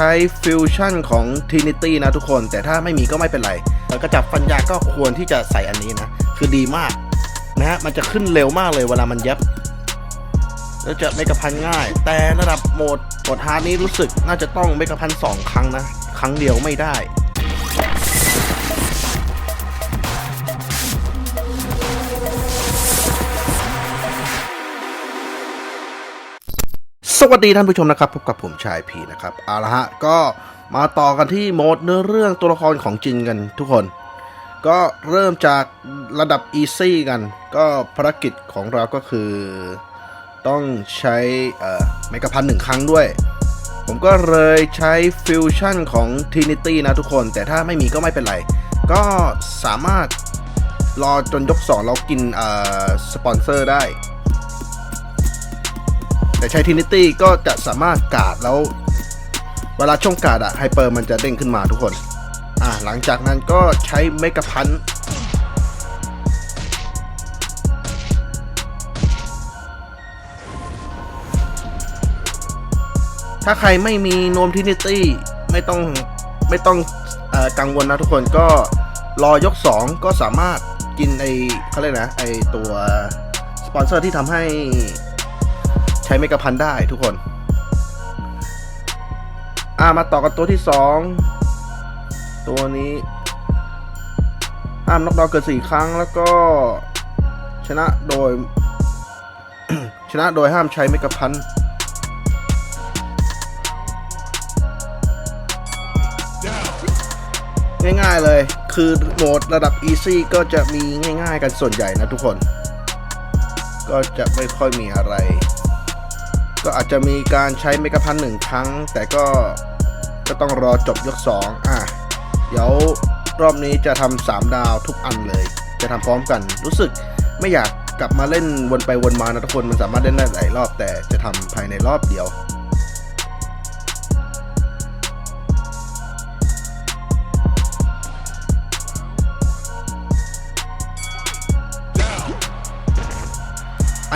ใช้ฟิวชั่นของ Trinity นะทุกคน แต่ถ้าไม่มีก็ไม่เป็นไรแล้วกระจับฟันยาก็ควรที่จะใส่อันนี้นะ คือดีมากนะฮะมันจะขึ้นเร็วมากเลยเวลามันยับแล้วจะไม่กระพันง่าย แต่ระดับโหมดโหมดฮาร์ดนี้รู้สึกน่าจะต้องไม่กระพันสองครั้งนะ ครั้งเดียวไม่ได้ วัสดีท่านผู้ชมนะครับ พบกับผมชายพีนะครับเอาละฮะก็มาต่อกันที่โหมดเนื้อเรื่องตัวละครของจินกันทุกคน ก็เริ่มจากระดับอีซี่กัน ก็ภารกิจของเราก็คือ ต้องใช้เอ่อไมกะพันหนึ่งครั้งด้วย ผมก็เลยใช้ฟิวชั่นของ Trinity นะทุกคน แต่ถ้าไม่มีก็ไม่เป็นไร ก็สามารถรอจนยก2แล้วกินสปอนเซอร์ได้ แต่ใช้ Trinity ก็จะสามารถกาดแล้ว เวลาช่องกาดอะไฮเปอร์มันจะเด้งขึ้นมาทุกคน อ่าหลังจากนั้นก็ใช้เมกะพันถ้าใครไม่มีโนมทินิตี้ไม่ต้องไม่ต้องอกังวลนะทุกคนก็รอยก 2 ก็สามารถกินไอเขาเรียกนะไอตัว สปอนเซอร์ที่ทำให้ ใช้เมกะพันได้ทุกคน อ่ามาต่อกันตัวที่2ตัวนี้ห้ามน็อกดาวเกินสี่ครั้งแล้วก็ชนะโดย ชนะโดยห้ามใช้เมกะพันง่ายๆเลย คือโหมดระดับ Easy ก็จะมีง่ายๆกันส่วนใหญ่นะทุกคน ก็จะไม่ค่อยมีอะไร ก็อาจจะมีการใช้เมกะพันหนึ่งครั้ง แต่ก็ก็ต้องรอจบยก 2 อะ เดี๋ยวรอบนี้จะทำสามดาวทุกอันเลย จะทำพร้อมกัน รู้สึกไม่อยากกลับมาเล่นวนไปวนมานะทุกคนมันสามารถเล่นได้หลายรอบ แต่จะทำภายในรอบเดียว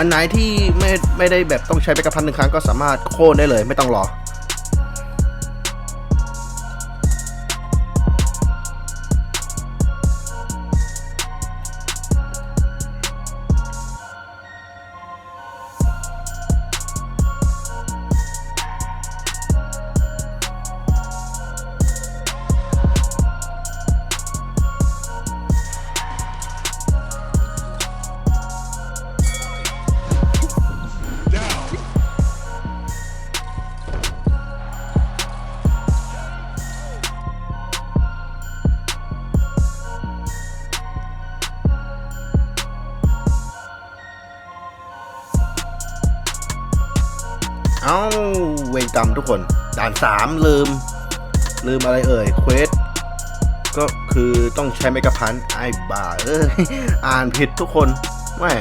อันไหนที่ไม่ไม่ได้แบบต้องใช้ไปกระพันหนึ่งครั้งก็สามารถโค่นได้เลยไม่ต้องรอ เวรกรรมทุกคน ด่านสามลืม ลืมอะไรเอ่ยเควสก็คือต้องใช้เมกะพันไอ้บ้าเอ้ยอ่านผิดทุกคนแม่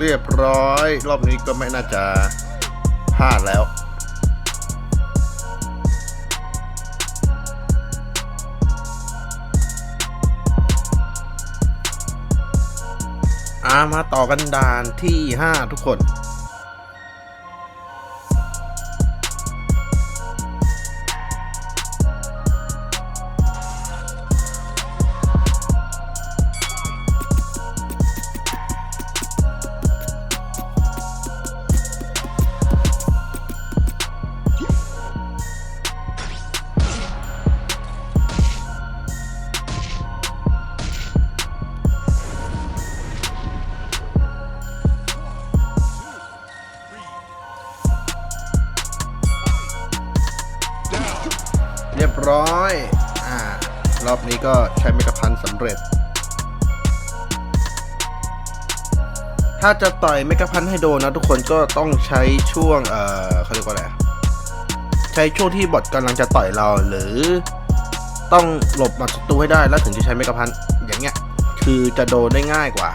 เรียบร้อย รอบนี้ก็ไม่น่าจะพลาดแล้วอามาต่อกันด่านที่ 5 ทุกคน เรียบร้อยอ่ารอบนี้ก็ใช้เมกะพันสำเร็จ ถ้าจะต่อยเมกะพันให้โดนนะทุกคนก็ต้องใช้ช่วง เอ่อเขาเรียกว่าอะไร ใช้ช่วงที่บอทกำลังจะต่อยเราหรือ ต้องหลบหมัดศัตรูให้ได้แล้วถึงจะใช้เมกะพันอย่างเงี้ย คือจะโดนได้ง่ายกว่า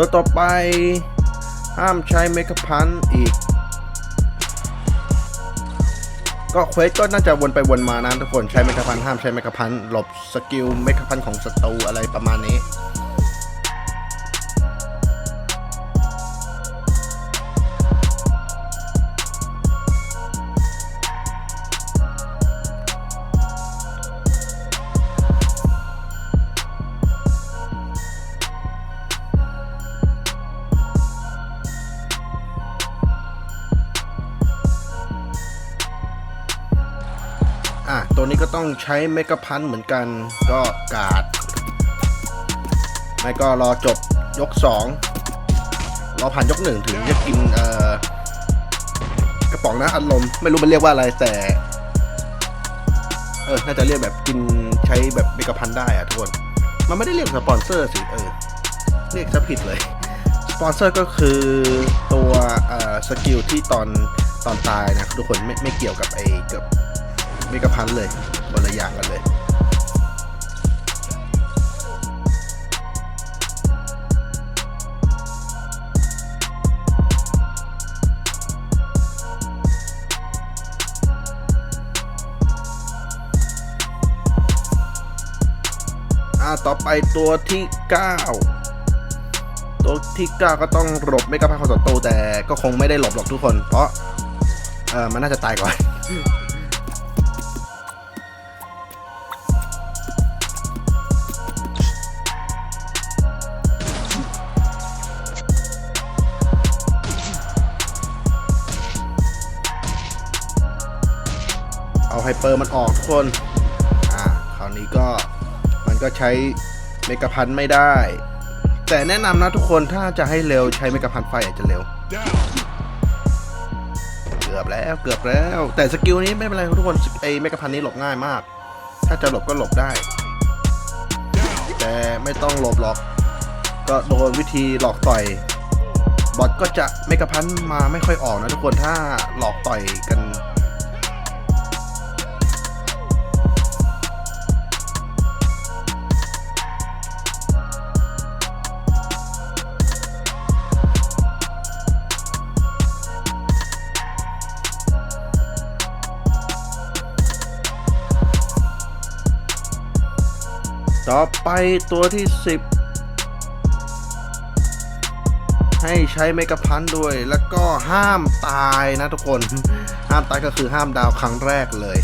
ตัวต่อไป ห้ามใช้เมกะพันอีก ก็เควสก็น่าจะวนไปวนมานะทุกคนใช้เมกะพันห้ามใช้เมกะพันหลบสกิลเมกะพันของศัตรูอะไรประมาณนี้ ใช้เมกะพันเหมือนกัน ก็กาด ไม่ก็รอจบยก 2 รอผ่านยก 1 ถึงจะกินเอ่อกระป๋องน้ำอัดลม ไม่รู้มันเรียกว่าอะไรแต่ เออ น่าจะเรียกแบบกินใช้แบบเมกะพันได้อะทุกคน มันไม่ได้เรียกสปอนเซอร์สิเออ เรียกซะผิดเลยสปอนเซอร์ก็คือตัวเอ่อสกิลที่ตอนตอนตายนะทุกคนไม่ไม่เกี่ยวกับไอ้กับเมกะพันเลย คนละอย่างกันเลยอาต่อไปตัวที่ 9 ตัวที่ 9 ก็ต้องหลบเมกะพันของศัตรูแต่ก็คงไม่ได้หลบหรอกทุกคน เพราะเออมันน่าจะตายก่อน เอาไฮเปอร์มันออกทุกคน อ่า คราวนี้ก็มันก็ใช้เมกะพันไม่ได้ แต่แนะนำนะทุกคนถ้าจะให้เร็วใช้เมกะพันไฟอาจจะเร็ว เกือบแล้วเกือบแล้ว แต่สกิลนี้ไม่เป็นไรทุกคนไอเมกะพันนี้หลบง่ายมาก ถ้าจะหลบก็หลบได้ แต่ไม่ต้องหลบหรอก ก็โดนวิธีหลอกต่อยบอทก็จะเมกะพันมาไม่ค่อยออกนะทุกคนถ้าหลอกต่อยกัน ต่อไปตัวที่ 10 ให้ใช้เมกะพันด้วย แล้วก็ห้ามตายนะทุกคน ห้ามตายก็คือห้ามดาวครั้งแรกเลย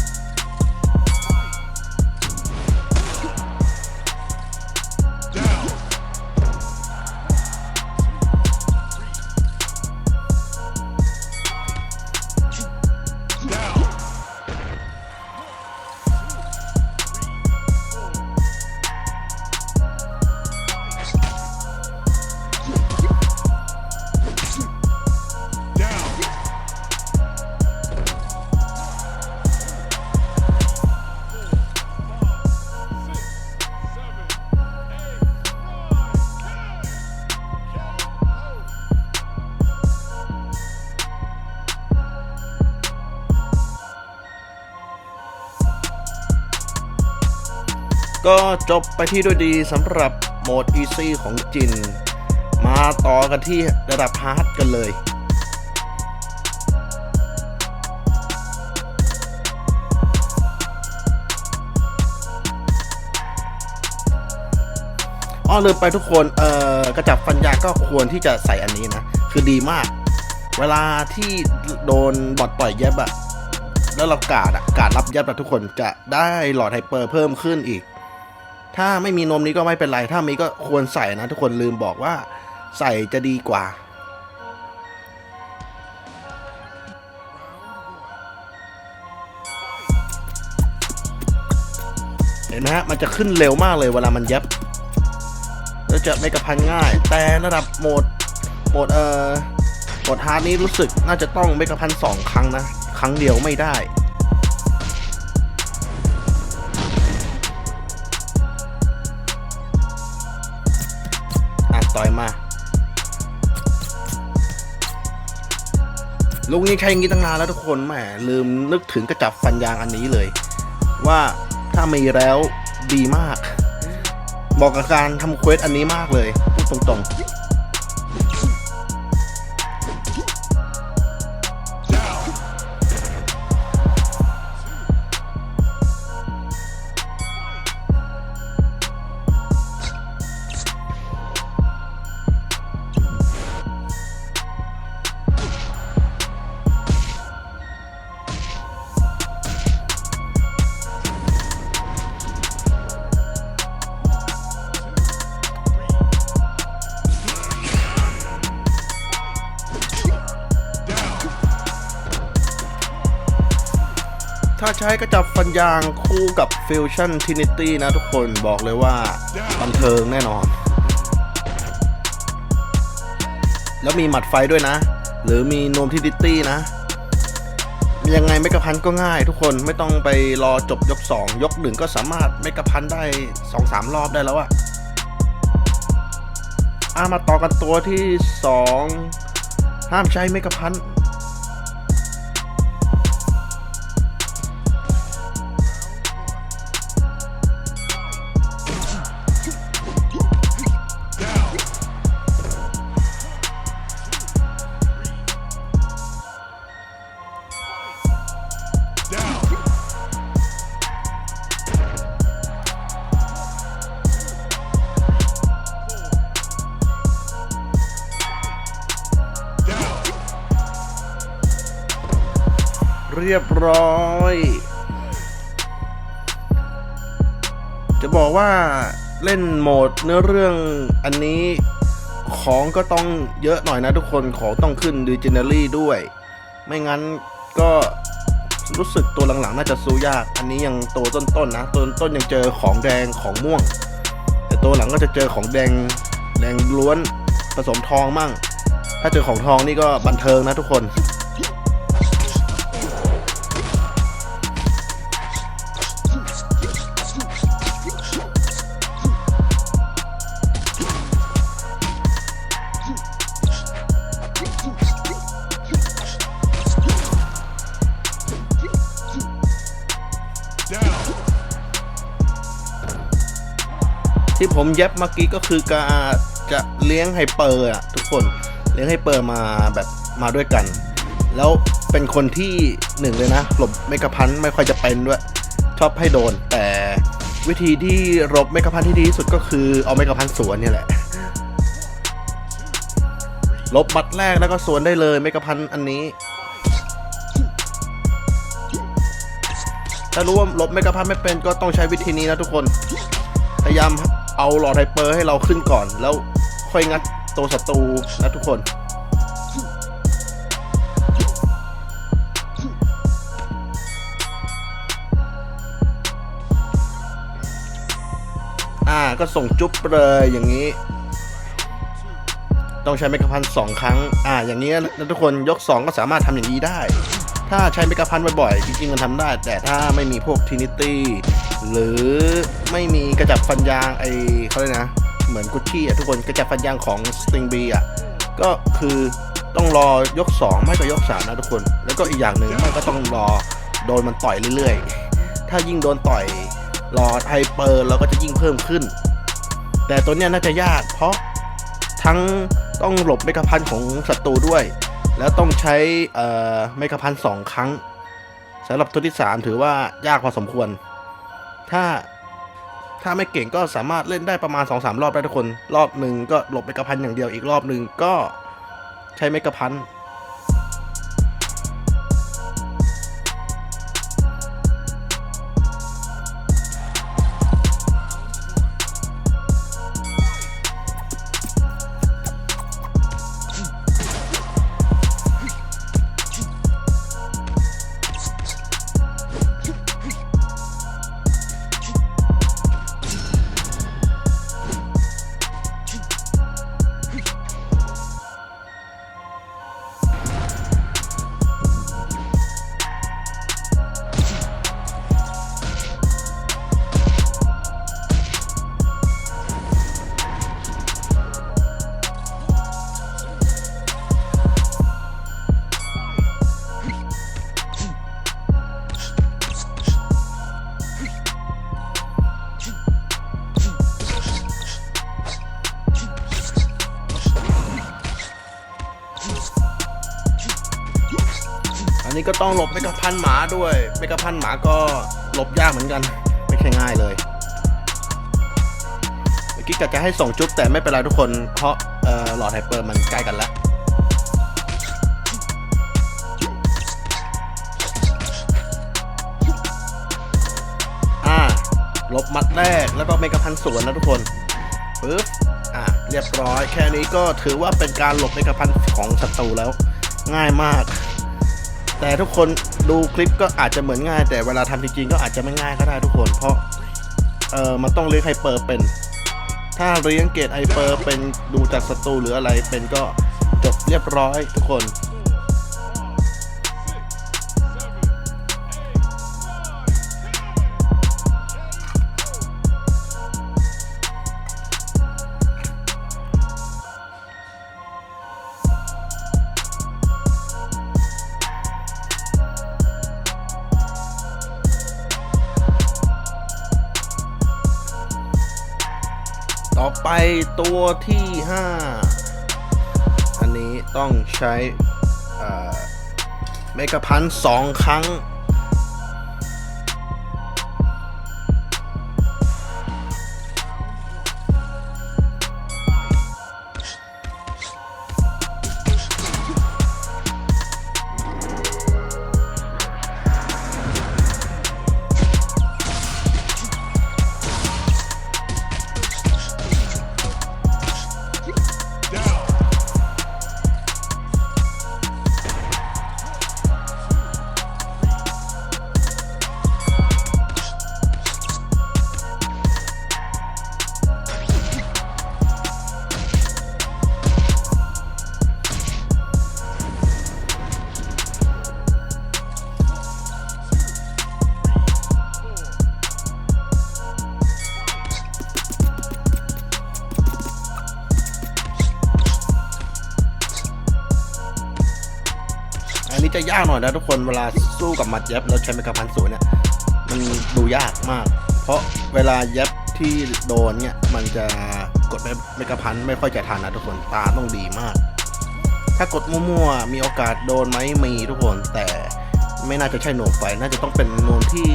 ก็จบไปที่ด้วยดีสำหรับโหมด Easy ของจิน มาต่อกันที่ระดับฮาร์ดกันเลยอ้อลืมไปทุกคนเอ่อกระจับฟันยาก็ควรที่จะใส่อันนี้นะ คือดีมาก เวลาที่โดนบอดต่อยเย็บอะแล้วเรากาดอะกาดรับเย็บอะทุกคนจะได้หลอดไฮเปอร์เพิ่มขึ้นอีก ถ้าไม่มีนมนี้ก็ไม่เป็นไร ถ้ามีก็ควรใส่นะ ทุกคนลืมบอกว่า ใส่จะดีกว่า เห็นไหมฮะ มันจะขึ้นเร็วมากเลยเวลามันยับ แล้วจะไม่กระพันง่าย แต่ระดับโหมด โหมดเอ่อ โหมดฮาร์ดนี้รู้สึกน่าจะต้องไม่กระพันสองครั้งนะ ครั้งเดียวไม่ได้ ต่อยมาลุงนี่ใช้อย่างนี้ตั้งนานแล้วทุกคนแหมลืมนึกถึงกระจับฟันยางอันนี้เลย ว่าถ้ามีแล้วดีมาก บอกกับการทำเควสอันนี้มากเลยพูดตรงๆ ถ้าใช้กระจับฟันยางคู่กับ Fusion Trinity นะทุกคนบอกเลยว่าบันเทิงแน่นอน แล้วมีหมัดไฟด้วยนะ หรือมีโนมทินิตี้นะ ยังไงไม่กระพันก็ง่ายทุกคนไม่ต้องไปรอจบยก 2 ยกหนึ่งก็สามารถไม่กระพันได้ 2-3 รอบได้แล้วอะอะมาต่อกันตัวที่ 2 ห้ามใช้ไม่กระพัน เรียบร้อย จะบอกว่าเล่นโหมดเนื้อเรื่องอันนี้ของก็ต้องเยอะหน่อยนะทุกคนของต้องขึ้นดิจิ n น r รี่ด้วย ไม่งั้นก็รู้สึกตัวหลังๆ น่าจะสู้ยาก อันนี้ยังตัวต้นๆนะ ตัวต้นยังเจอของแดงของม่วง แต่ตัวหลังก็จะเจอของแดงแดงล้วนผสมทองมั่ง ถ้าเจอของทองนี่ก็บันเทิงนะทุกคน ที่ผมเย็บเมื่อกี้ก็คือการจะเลี้ยงไฮเปอร์อะทุกคนเลี้ยงไฮเปอร์มาแบบมาด้วยกัน แล้วเป็นคนที่หนึ่งเลยนะหลบเมกะพันไม่ค่อยจะเป็นด้วย ชอบให้โดน แต่วิธีที่หลบเมกะพันที่ดีที่สุดก็คือเอาเมกะพันสวนนี่แหละลบบัตรแรกแล้วก็สวนได้เลยเมกะพันอันนี้ถ้ารู้ว่าลบเมกะพันไม่เป็นก็ต้องใช้วิธีนี้นะทุกคน พยายาม เอาหลอดไฮเปอร์ให้เราขึ้นก่อน แล้วค่อยงัดตัวศัตรูนะทุกคนอ่าก็ส่งจุ๊บเลยอย่างนี้ ต้องใช้เมกะพันสองครั้ง อ่า อย่างนี้นะทุกคนยก 2 ก็สามารถทำอย่างนี้ได้ ถ้าใช้เมกะพันบ่อยๆจริงๆมันทำได้ แต่ถ้าไม่มีพวกทินิตี้ หรือไม่มีกระจับฟันยางไอเขาเลยกนะ เหมือนกุชชี่อะทุกคนกระจับฟันยางของสติงบีอะก็คือต้องรอยก 2 ไม่ก็ยก3นะทุกคน แล้วก็อีกอย่างหนึ่งมันก็ต้องรอโดนมันต่อยเรื่อยๆ ถ้ายิ่งโดนต่อยรอไฮเปอร์เราก็จะยิ่งเพิ่มขึ้น แต่ตัวเนี้ยน่าจะยากเพราะทั้งต้องหลบเมกะพันของศัตรูด้วย แล้วต้องใช้เอ่อเมกะพันสองครั้งสำหรับตัวที่ 3 ถือว่ายากพอสมควร ถ้าถ้าไม่เก่งก็สามารถเล่นได้ประมาณ 2-3 รอบได้ทุกคน รอบหนึ่งก็หลบเมกะพันอย่างเดียวอีกรอบหนึ่งก็ใช้เมกะพัน ก็ต้องหลบเมกะพันหมาด้วยเมกะพันหมาก็หลบยากเหมือนกัน ไม่ใช่ง่ายเลย เมื่อกี้กะจะให้ส่งจุ๊บแต่ไม่เป็นไรทุกคน เพราะเอ่อหลอดไฮเปอร์มันใกล้กันแล้วอ่าลบมัดแรกแล้วก็เมกะพันสวนนะทุกคนปึ๊บอ่าเรียบร้อย แค่นี้ก็ถือว่าเป็นการหลบเมกะพันของศัตรูแล้ว ง่ายมาก แต่ทุกคนดูคลิปก็อาจจะเหมือนง่าย แต่เวลาทำจริงๆก็อาจจะไม่ง่ายก็ได้ทุกคน เพราะเออมันต้องเลี้ยงไฮเปอร์เป็น ถ้าเลี้ยงเกตไฮเปอร์เป็นดูจากศัตรูหรืออะไรเป็นก็จบเรียบร้อยทุกคน อไปตัวที่ 5 อันนี้ต้องใช้เมกะพันสองครั้ง ยากหน่อยนะทุกคนเวลาสู้กับมัดเย็บแล้วใช้เมกะพันศูนย์เนี่ยมันดูยากมาก เพราะเวลาเย็บที่โดนเนี่ยมันจะกดเมกะพันไม่ค่อยจะทันนะทุกคนตาต้องดีมาก ถ้ากดมั่วๆมีโอกาสโดนไหมมีทุกคนแต่ไม่น่าจะใช่หน่วงไฟน่าจะต้องเป็นนวมที่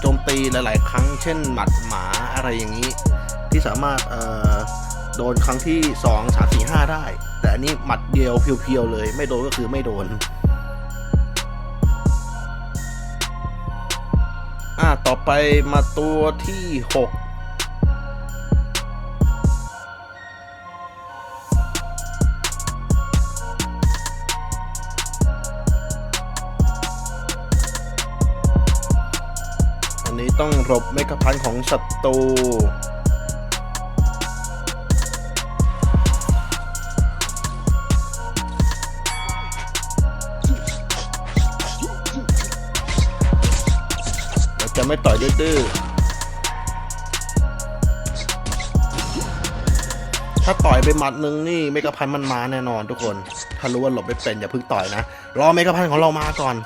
โจมตีหลาย ๆ ครั้ง เช่นหมัดหมาอะไรอย่างนี้ ที่สามารถเอ่อโดนครั้งที่ 2 3 4 5 ได้ แต่อันนี้หมัดเดียวเพียวๆเลย ไม่โดนก็คือไม่โดน อ่าต่อไปมาตัวที่6อันนี้ต้องหลบเมกะพันของศัตรู ราไม่ต่อยดื้อถ้าต่อยไปหมัดหนึ่งนี่เมกะพันมันมาแน่นอนทุกคน ถ้ารู้ว่าหลบไม่เป็นอย่าเพิ่งต่อยนะ รอเมกะพันของเรามาก่อน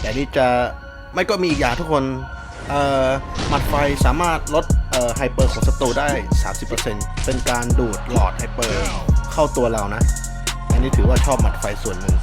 แต่นี่จะไม่ก็มีอีกอย่างทุกคน เอ่อหมัดไฟสามารถลดเอ่อไฮเปอร์ของศัตรูได้ 30%เป็นการดูดหลอดไฮเปอร์เข้าตัวเรานะ อันนี้ถือว่าชอบหมัดไฟส่วนหนึ่ง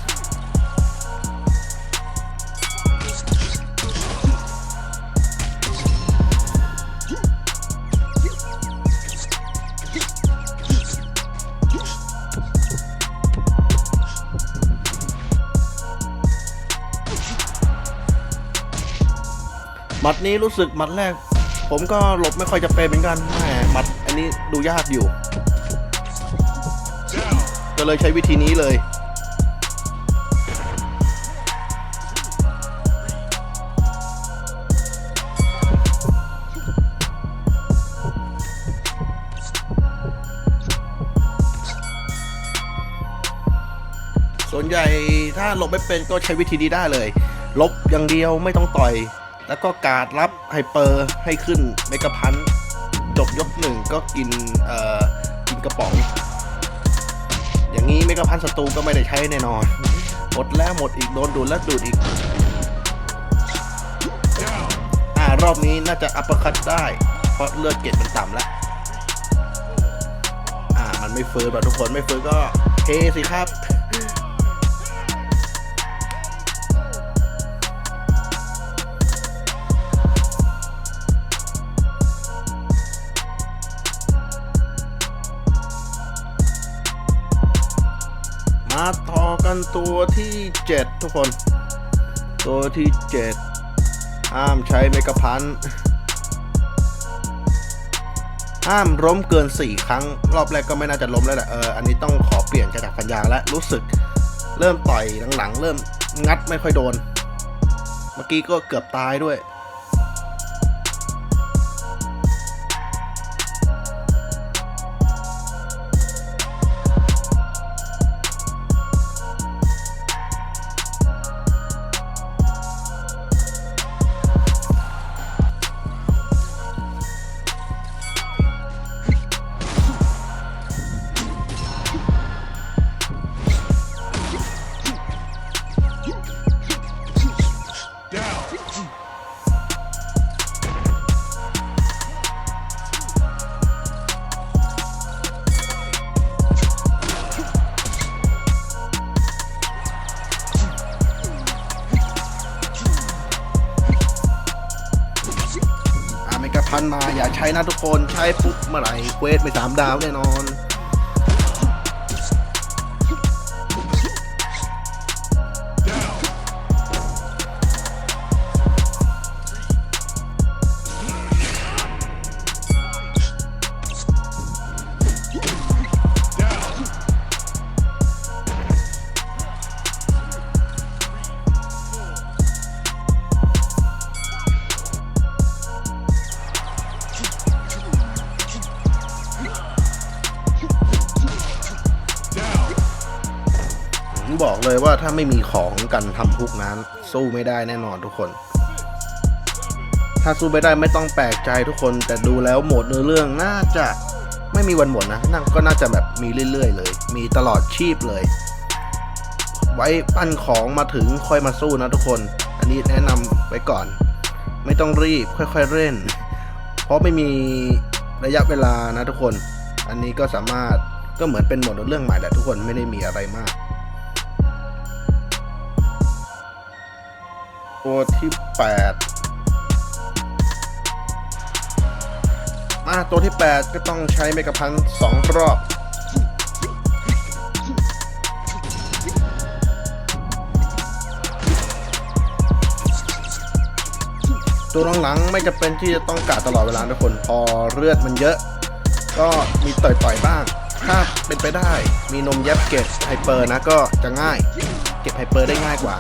มัดนี้รู้สึกหมัดแรก ผมก็หลบไม่ค่อยจะเป็นเหมือนกันแหมหมัดอันนี้ดูยากอยู่ ก็เลยใช้วิธีนี้เลย ส่วนใหญ่ถ้าหลบไม่เป็นก็ใช้วิธีนี้ได้เลยลบอย่างเดียวไม่ต้องต่อย แล้วก็การรับไฮเปอร์ให้ขึ้นเมกะพันจบยกหนึ่งก็กินเอ่อกินกระป๋อง อย่างนี้เมกะพันศัตรูก็ไม่ได้ใช้แน่นอนหมดแล้วหมดอีกโดนดูดแล้วดูดอีกอ่ารอบนี้น่าจะอัปปร์คัตได้ เพราะเลือดเกตมันต่ำแล้วอ่ามันไม่เฟื้นว่ะทุกคนไม่เฟื้นก็เฮสิครับ ต่อกันตัวที่ 7 ทุกคน ตัวที่ 7 ห้ามใช้เมกะพันห้ามล้มเกิน 4 ครั้ง รอบแรกก็ไม่น่าจะล้มแล้วแหละเอออันนี้ต้องขอเปลี่ยนจากพันยางแล้วรู้สึก เริ่มต่อยหลังๆ เริ่มงัดไม่ค่อยโดน เมื่อกี้ก็เกือบตายด้วย นะทุกคนใช้ปุ๊บเมื่อไหร่เควสไปสามดาวแน่นอน เลยว่าถ้าไม่มีของกันทำพวกนั้น สู้ไม่ได้แน่นอนทุกคน ถ้าสู้ไม่ได้ไม่ต้องแปลกใจทุกคน แต่ดูแล้วโหมดเนื้อเรื่องน่าจะไม่มีวันหมดนะน่าก็น่าจะแบบมีเรื่อยๆ เลย มีตลอดชีพเลย ไว้ปั้นของมาถึงค่อยมาสู้นะทุกคน อันนี้แนะนำไว้ก่อน ไม่ต้องรีบค่อยๆเล่น เพราะไม่มีระยะเวลานะทุกคน อันนี้ก็สามารถก็เหมือนเป็นโหมดเรื่องใหม่แหละทุกคนไม่ได้มีอะไรมาก ตัวที่8มาตัวที่8ก็ต้องใช้เมกะพันสองรอบตัวหลังๆไม่จะเป็นที่จะต้องกาดตลอดเวลาทุกคนพอเลือดมันเยอะ ก็มีต่อยๆบ้าง ถ้าเป็นไปได้มีนมเย็บเก็บไฮเปอร์นะก็จะง่าย เก็บไฮเปอร์ได้ง่ายกว่า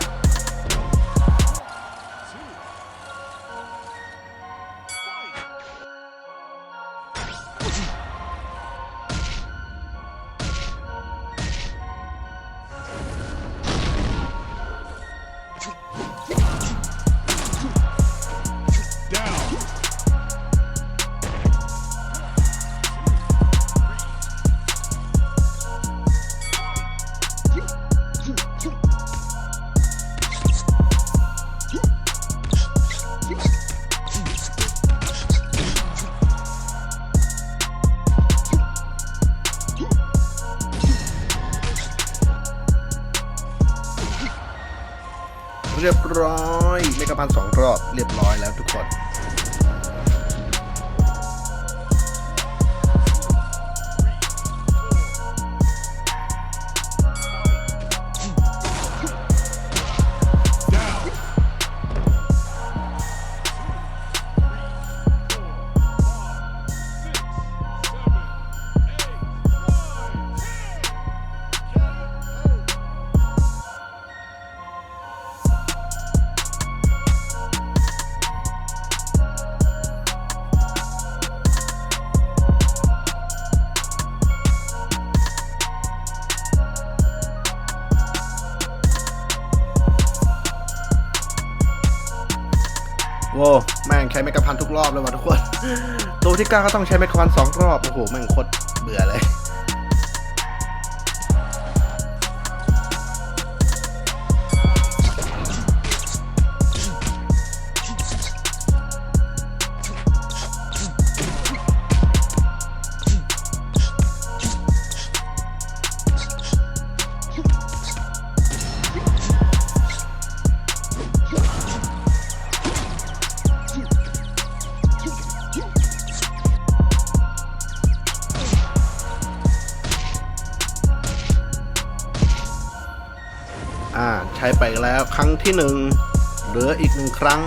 ันสองรอบเรียบร้อยแล้วทุกคน พันทุกรอบเลยว่ะทุกคน ตัวที่เก้าก็ต้องใช้เมกะพันสองรอบ โอ้โหแม่งโคตรเบื่อเลย ที่หนึ่งเหลืออีกหนึ่งครั้ง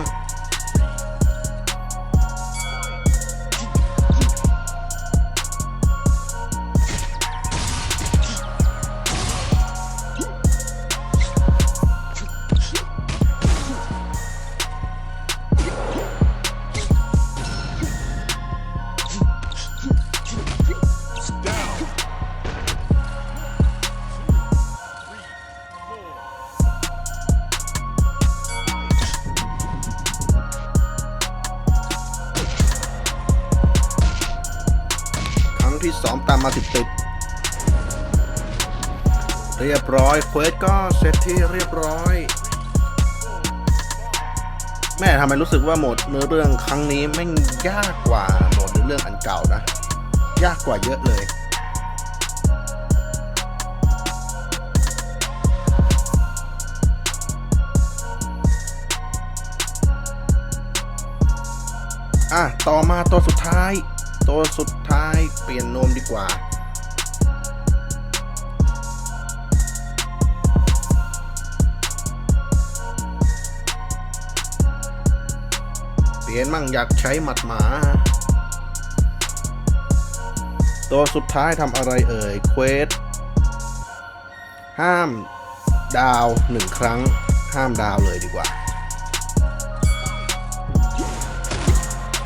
ร้อยเควสก็เสร็จที่เรียบร้อย แม่ทำไมรู้สึกว่าโหมดเนื้อเรื่องครั้งนี้แม่งยากกว่าโหมดเนื้อเรื่องอันเก่านะ ยากกว่าเยอะเลยอะ ต่อมาตัวสุดท้าย ตัวสุดท้ายเปลี่ยนโนมดีกว่า เอนมั่งอยากใช้หมัดหมา ตัวสุดท้ายทำอะไรเอ่ย เควส ห้ามดาวหนึ่งครั้ง ห้ามดาวเลยดีกว่า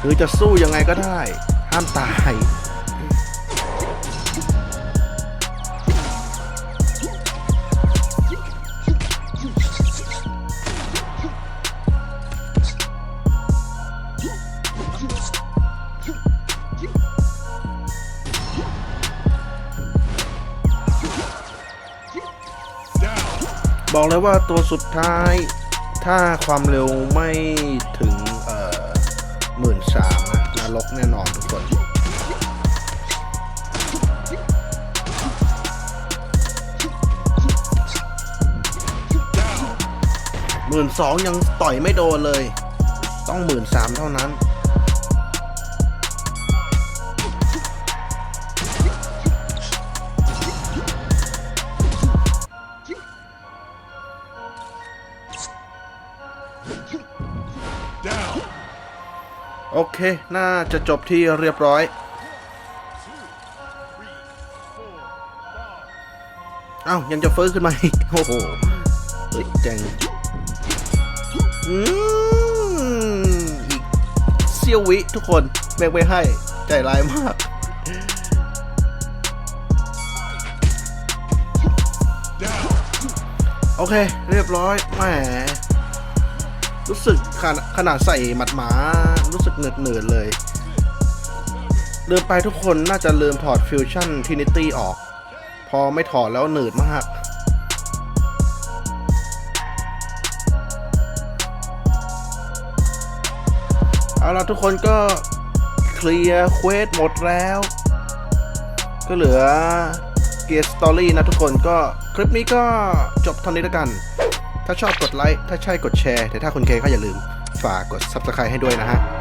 คือจะสู้ยังไงก็ได้ ห้ามตาย บอกเลยว่าตัวสุดท้ายถ้าความเร็วไม่ถึงเอ่อหมื่นสามนะนรกแน่นอนทุกคน หมื่นสองยังต่อยไม่โดนเลย ต้องหมื่นสามเท่านั้น น่าจะจบที่เรียบร้อย เอ้ายังจะฟื้นขึ้นมาอีก โอ้โหเฮ้ยเจ๋งอืมอีกเซียววิทุกคนแบกไว้ให้ ใจร้ายมาก โอเค เรียบร้อยแหม รู้สึกขนาดขนาดใส่หมัดหมา รู้สึกเหนืดเหนืดๆเลยลืมไปทุกคนน่าจะลืมถอดฟิวชั่นทินิตี้ออก พอไม่ถอดแล้วเหนืดมากเอาละทุกคนก็เคลียร์เควสหมดแล้ว ก็เหลือเกียร์สตอรี่นะทุกคนก็คลิปนี้ก็จบเท่านี้แล้วกัน ถ้าชอบกดไลค์ ถ้าใช่กดแชร์ แต่ถ้าคุณเคก็อย่าลืมฝากกด Subscribe ให้ด้วยนะฮะ